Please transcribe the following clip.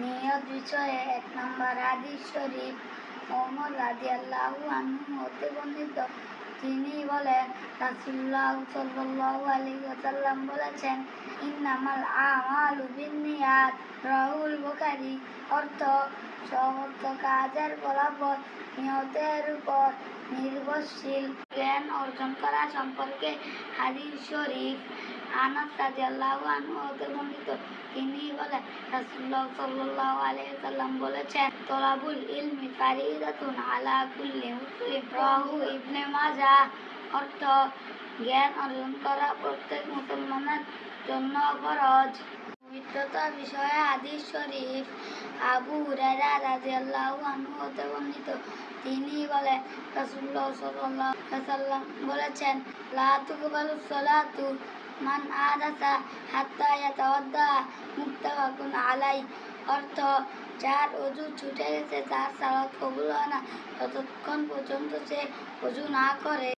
নিয়ত বিষয়ে এক নম্বর হাদিস শরীফ মোহাম্মদ রাদিয়াল্লাহু আনহু হতে বর্ণিত। তিনি বলেন, রাসূলুল্লাহ সাল্লাল্লাহু আলাইহি ওয়াসাল্লাম বলেছেন, ইন্নামাল আমালু বিন্নিয়াত। রাহুল বুখারী অর্থ সমস্ত কাজের ফলাফল নিয়তের উপর নির্ভরশীল। জ্ঞান অর্জন করা সম্পর্কে হাদিস শরীফ আনাস রাদিয়াল্লাহু আনহু হতে বর্ণিত তিনি বলেন, রাসূলুল্লাহ সাল্লাল্লাহু আলাইহি ওয়াসাল্লাম বলেছেন তলাবুল ইলমি ফারিদাতুন আলা কুল্লি মুসলিম। রাহু ইবনে মাজাহ অর্থ, জ্ঞান অর্জন করা প্রত্যেক মুসলমানের জন্য ফরজ। পবিত্রতা বিষয়ে হাদিস শরীফ আবু হুরায়রা রাদিয়াল্লাহু আনহু হতে বর্ণিত তিনি বলেন, রাসূলুল্লাহ সাল্লাল্লাহু আলাইহি বলেছেন, লা তুকবালু সালাতু মান আদাসা হাত্তা ইয়াতাওয়াদ্দা মুত্তাফাকুন আলাই অর্থ, যার অজু ছুটে গেছে, তার সালাত কবুল হয় না। ততক্ষণ পর্যন্ত সে অজু না করে।